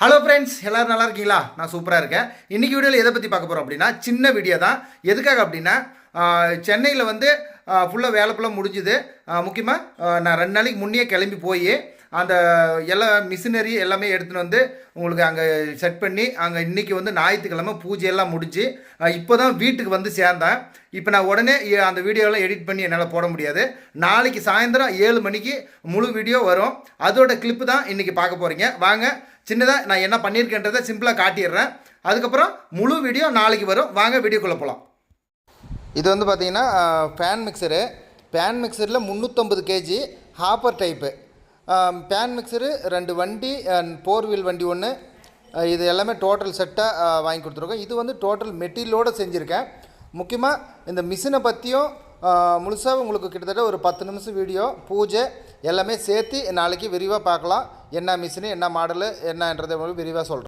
Hello friends எல்லோரும் நல்லா இருக்கீங்களா? நான் சூப்பராக இருக்கேன். இன்றைக்கி வீடியோவில் எதை பற்றி பார்க்க போகிறோம் அப்படின்னா சின்ன வீடியோ தான். எதுக்காக அப்படின்னா சென்னையில் வந்து ஃபுல்லாக வேலை ஃபுல்லாக முடிஞ்சுது. முக்கியமாக நான் ரெண்டு நாளைக்கு முன்னே கிளம்பி போய் அந்த எல்லா மிஷினரி எல்லாமே எடுத்துகிட்டு வந்து உங்களுக்கு அங்கே செட் பண்ணி அங்கே இன்றைக்கி வந்து ஞாயிற்றுக்கிழமை பூஜை எல்லாம் முடிஞ்சு இப்போ தான் வீட்டுக்கு வந்து சேர்ந்தேன். இப்போ நான் உடனே அந்த வீடியோலாம் எடிட் பண்ணி என்னால் போட முடியாது. நாளைக்கு சாயந்தரம் ஏழு மணிக்கு முழு வீடியோ வரும். அதோட கிளிப்பு தான் இன்றைக்கி பார்க்க போகிறீங்க வாங்க சின்னதாக நான் என்ன பண்ணியிருக்கேன்றதை சிம்பிளாக காட்டிடுறேன். அதுக்கப்புறம் முழு வீடியோ நாளைக்கு வரும். வாங்க வீடியோக்குள்ளே போகலாம் இது வந்து பார்த்தீங்கன்னா ஃபேன் மிக்சரு பேன் மிக்சரில் முந்நூற்றம்பது KG hopper type pan mixer ரெண்டு வண்டி ஃபோர் வீல் வண்டி ஒன்று இது எல்லாமே டோட்டல் செட்டாக வாங்கி கொடுத்துருக்கோம். இது வந்து டோட்டல் மெட்டீரியலோடு செஞ்சுருக்கேன். முக்கியமாக இந்த மிஷினை பற்றியும் முழுசாக உங்களுக்கு கிட்டத்தட்ட ஒரு பத்து நிமிஷம் வீடியோ பூஜை எல்லாமே சேர்த்து நாளைக்கு விரிவாக பார்க்கலாம். என்ன மிஷினு என்ன மாடலு என்னன்றதை விரிவாக சொல்கிறேன்